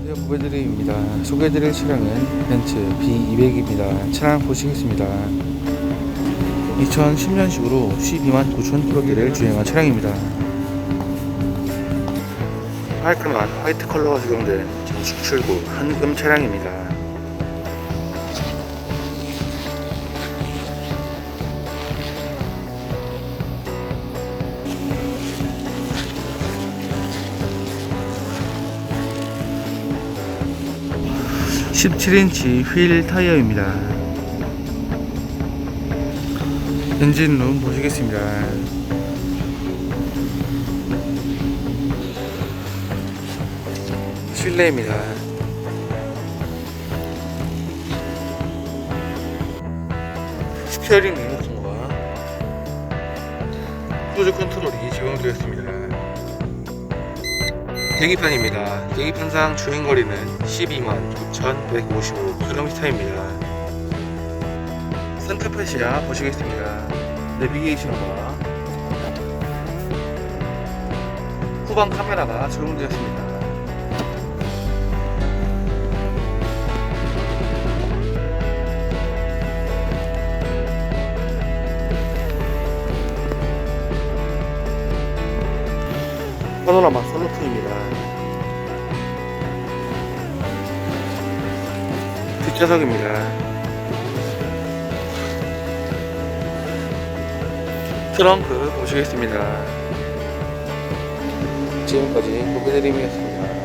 안녕하세요. 보배드림입니다. 소개해드릴 차량은 벤츠 B200입니다. 차량 보시겠습니다. 2010년식으로 12만 9천 킬로미터를 주행한 차량입니다. 깔끔한 화이트 컬러가 적용된 정식 출고 한금 차량입니다 17인치 휠 타이어입니다. 엔진룸 보시겠습니다. 실내입니다. 스티어링 리모컨과 크루즈 컨트롤이 적용되었습니다. 계기판입니다. 계기판상 주행거리는 12만 9,155km입니다. 산타페시아 보시겠습니다. 내비게이션과 후방 카메라가 적용되었습니다. 파노라마 솔루프입니다. 뒷좌석입니다. 트렁크 보시겠습니다. 지금까지 고개드림이었습니다.